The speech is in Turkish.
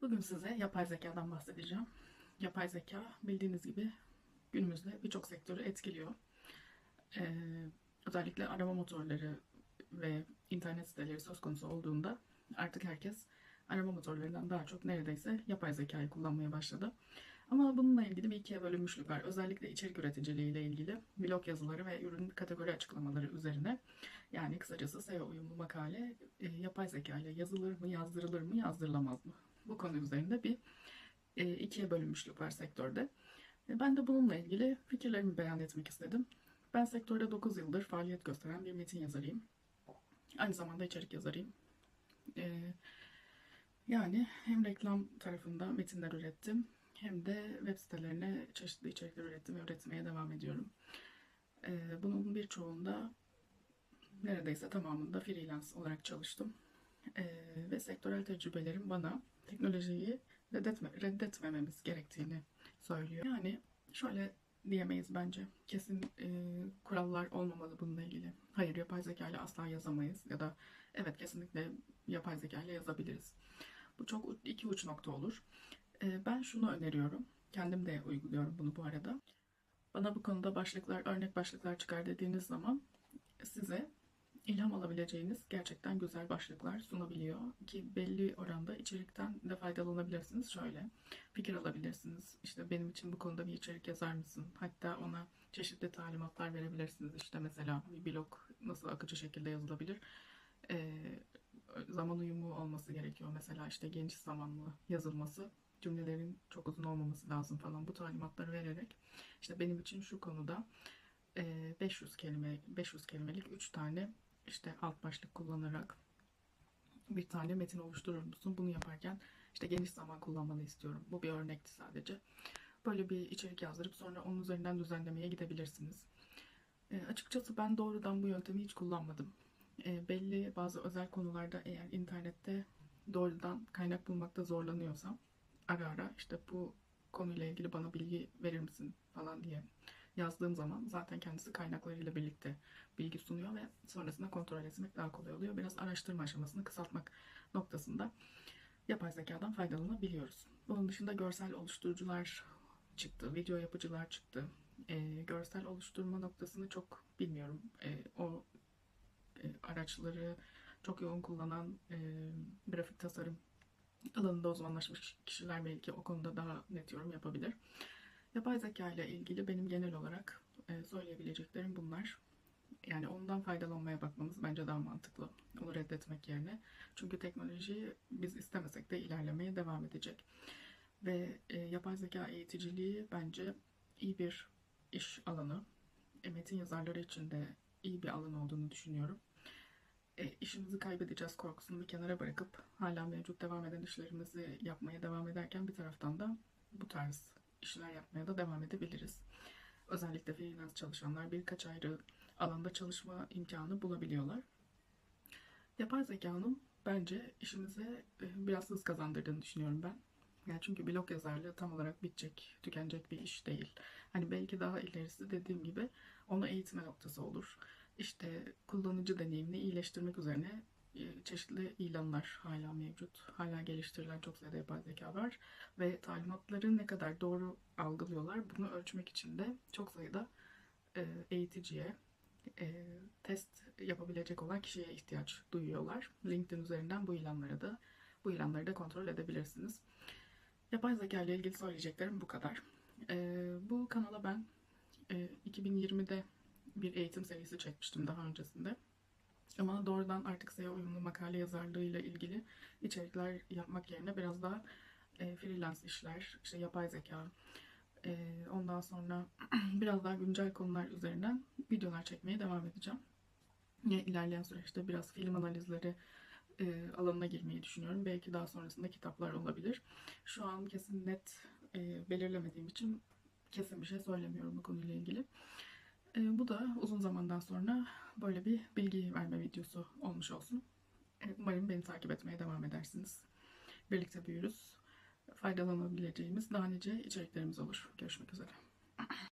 Bugün size yapay zekadan bahsedeceğim. Yapay zeka bildiğiniz gibi günümüzde birçok sektörü etkiliyor. Ee, özellikle arama motorları ve internet siteleri söz konusu olduğunda artık herkes arama motorlarından daha çok neredeyse yapay zekayı kullanmaya başladı. Ama bununla ilgili bir ikiye bölünmüşlük var. Özellikle içerik üreticiliği ile ilgili blog yazıları ve ürün kategori açıklamaları üzerine yani kısacası SEO uyumlu makale e, yapay zeka ile yazılır mı, yazdırılır mı, yazdırılamaz mı? Bu konu üzerinde bir e, ikiye bölünmüşlük var sektörde. E, ben de bununla ilgili fikirlerimi beyan etmek istedim. Ben sektörde 9 yıldır faaliyet gösteren bir metin yazarıyım. Aynı zamanda içerik yazarıyım. E, yani hem reklam tarafında metinler ürettim hem de web sitelerine çeşitli içerikler ürettim ve üretmeye devam ediyorum. E, bunun birçoğunda neredeyse tamamında freelance olarak çalıştım. Ve sektörel tecrübelerim bana teknolojiyi reddetme, reddetmememiz gerektiğini söylüyor. Yani şöyle diyemeyiz bence. Kesin e, kurallar olmamalı bununla ilgili. Hayır yapay zeka ile asla yazamayız ya da evet kesinlikle yapay zeka ile yazabiliriz. Bu çok iki uç nokta olur. E, ben şunu öneriyorum. Kendim de uyguluyorum bunu bu arada. Bana bu konuda başlıklar, örnek başlıklar çıkar dediğiniz zaman size ilham alabileceğiniz gerçekten güzel başlıklar sunabiliyor ki belli oranda içerikten de faydalanabilirsiniz. Şöyle fikir alabilirsiniz. İşte benim için bu konuda bir içerik yazar mısın? Hatta ona çeşitli talimatlar verebilirsiniz. İşte mesela bir blog nasıl akıcı şekilde yazılabilir? Ee, zaman uyumu olması gerekiyor. Mesela işte geniş zamanlı yazılması cümlelerin çok uzun olmaması lazım falan bu talimatları vererek işte benim için şu konuda 500 kelime 500 kelimelik 3 tane işte alt başlık kullanarak bir tane metin oluşturur musun? Bunu yaparken işte geniş zaman kullanmanı istiyorum. Bu bir örnekti sadece. Böyle bir içerik yazdırıp sonra onun üzerinden düzenlemeye gidebilirsiniz. E, açıkçası ben doğrudan bu yöntemi hiç kullanmadım. E, belli bazı özel konularda eğer internette doğrudan kaynak bulmakta zorlanıyorsam ara ara işte bu konuyla ilgili bana bilgi verir misin falan diye yazdığım zaman zaten kendisi kaynaklarıyla birlikte bilgi sunuyor ve sonrasında kontrol etmek daha kolay oluyor. Biraz araştırma aşamasını kısaltmak noktasında yapay zekadan faydalanabiliyoruz. Bunun dışında görsel oluşturucular çıktı, video yapıcılar çıktı. E, görsel oluşturma noktasını çok bilmiyorum. E, o e, araçları çok yoğun kullanan e, grafik tasarım alanında uzmanlaşmış kişiler belki o konuda daha net yorum yapabilir. Yapay zeka ile ilgili benim genel olarak e, söyleyebileceklerim bunlar. Yani ondan faydalanmaya bakmamız bence daha mantıklı. Onu reddetmek yerine. Çünkü teknoloji biz istemesek de ilerlemeye devam edecek. Ve e, yapay zeka eğiticiliği bence iyi bir iş alanı. E, metin yazarları için de iyi bir alan olduğunu düşünüyorum. E, işimizi kaybedeceğiz korkusunu bir kenara bırakıp hala mevcut devam eden işlerimizi yapmaya devam ederken bir taraftan da bu tarz işler yapmaya da devam edebiliriz. Özellikle freelance çalışanlar birkaç ayrı alanda çalışma imkanı bulabiliyorlar. Yapay zekanın bence işimize e, biraz hız kazandırdığını düşünüyorum ben. Yani çünkü blog yazarlığı tam olarak bitecek, tükenecek bir iş değil. Hani belki daha ilerisi dediğim gibi onu eğitme noktası olur. İşte kullanıcı deneyimini iyileştirmek üzerine çeşitli ilanlar hala mevcut. Hala geliştirilen çok sayıda yapay zeka var. Ve talimatları ne kadar doğru algılıyorlar bunu ölçmek için de çok sayıda e, eğiticiye, e, test yapabilecek olan kişiye ihtiyaç duyuyorlar. LinkedIn üzerinden bu ilanları da bu ilanları da kontrol edebilirsiniz. Yapay zeka ile ilgili söyleyeceklerim bu kadar. bu kanala ben 2020'de bir eğitim serisi çekmiştim daha öncesinde. Ama doğrudan artık SEO uyumlu makale yazarlığıyla ilgili içerikler yapmak yerine biraz daha e, freelance işler, işte yapay zeka, e, ondan sonra biraz daha güncel konular üzerinden videolar çekmeye devam edeceğim. Yine ilerleyen süreçte biraz film analizleri e, alanına girmeyi düşünüyorum. Belki daha sonrasında kitaplar olabilir. Şu an kesin net e, belirlemediğim için kesin bir şey söylemiyorum bu konuyla ilgili. E, bu da uzun zamandan sonra böyle bir bilgi verme videosu olmuş olsun. E, umarım beni takip etmeye devam edersiniz. Birlikte büyürüz. Faydalanabileceğimiz daha nice içeriklerimiz olur. Görüşmek üzere.